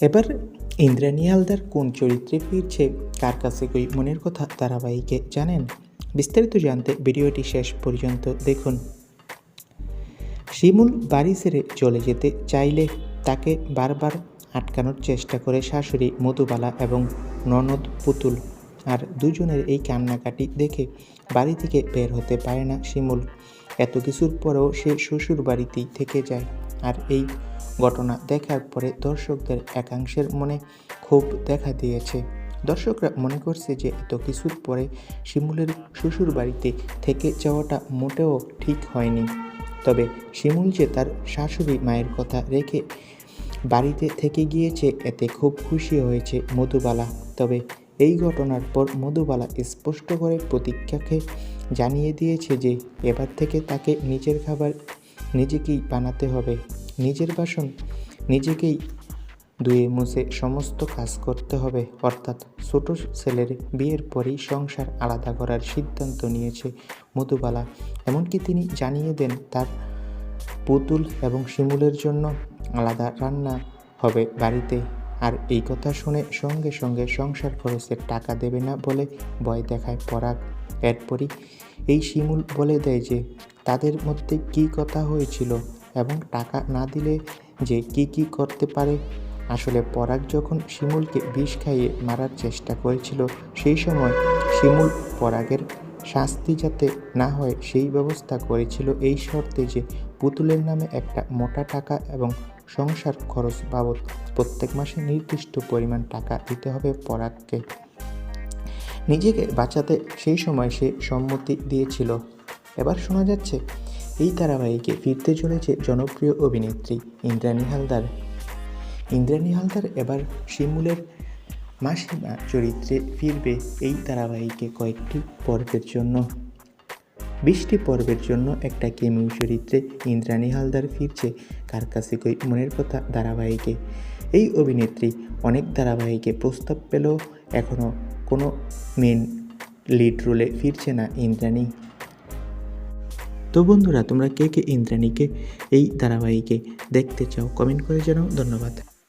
এবার ইন্দ্রাণী হালদার কোন চরিত্রে ফিরছে, কার কাছে কই মনের কথা ধারাবাহিকে জানেন? বিস্তারিত জানতে ভিডিওটি শেষ পর্যন্ত দেখুন। শিমুল বাড়ি ছেড়ে চলে যেতে চাইলে তাকে বারবার আটকানোর চেষ্টা করে শাশুড়ি মধুবালা এবং ননদ পুতুল আর দুজনের এই কান্নাকাটি দেখে বাড়ি থেকে বের হতে পারে না শিমুল। এত কিছুর পরেও সে শ্বশুর বাড়িতেই থেকে যায় আর এই ঘটনা দেখার পরে দর্শকদের একাংশের মনে ক্ষোভ দেখা দিয়েছে। দর্শকরা মনে করছে যে এত কিছুর পরে শিমুলের শ্বশুর বাড়িতে থেকে যাওয়াটা মোটেও ঠিক হয়নি। তবে শিমুল যে তার শাশুড়ি মায়ের কথা রেখে বাড়িতে থেকে গিয়েছে, এতে খুব খুশি হয়েছে মধুবালা। তবে এই ঘটনার পর মধুবালা স্পষ্ট করে প্রতীক্ষাকে জানিয়ে দিয়েছে যে এবার থেকে তাকে নিজের খাবার নিজেকেই বানাতে হবে। নিজের বাসন নিজেকেই ধুয়ে মুছে সমস্ত কাজ করতে হবে। অর্থাৎ ছোট ছেলের বিয়ের পরেই সংসার আলাদা করার সিদ্ধান্ত নিয়েছে মধুবালা। এমনকি তিনি জানিয়ে দেন, তার পুতুল এবং শিমুলের জন্য আলাদা রান্না হবে বাড়িতে। আর এই কথা শুনে সঙ্গে সঙ্গে সংসার খরচের টাকা দেবে না বলে ভয় দেখায় পরাগ। এরপরই এই শিমুল বলে দেয় যে, তাদের মধ্যে কী কথা হয়েছিল? এবং টাকা না দিলে যে কি কি করতে পারে? আসলে পরাগ যখন শিমুলকে বিষ খাইয়ে মারার চেষ্টা করেছিল, সেই সময় শিমুল পরাগের শাস্তি যাতে না হয়, সেই ব্যবস্থা করেছিল এই শর্তে যে পুতুলের নামে একটা মোটা টাকা এবং সংসার খরচ বাবদ প্রত্যেক মাসে নির্দিষ্ট পরিমাণ টাকা দিতে হবে পরাগকে। নিজেকে বাঁচাতে সেই সময় সে সম্মতি দিয়েছিল। এবার শোনা যাচ্ছে এই ধারাবাহিকে ফিরতে চলেছে জনপ্রিয় অভিনেত্রী ইন্দ্রাণী হালদার। ইন্দ্রাণী হালদার এবার শিমুলের মাসিমা চরিত্রে ফিরবে এই ধারাবাহিকে কয়েকটি পর্বের জন্য। বৃষ্টি পর্বের জন্য একটা কেমিউ চরিত্রে ইন্দ্রাণী হালদার ফিরছে কার কাছে কই মনের কথা ধারাবাহিকে। এই অভিনেত্রী অনেক ধারাবাহিকে প্রস্তাব পেলেও এখনও কোনো মেন লিড রোলে ফিরছে না ইন্দ্রাণী। তো বন্ধুরা তোমরা কে কে ইন্দ্রাণীকে এই ধারাবাহিকে দেখতে চাও? কমেন্ট করে জানাও। ধন্যবাদ।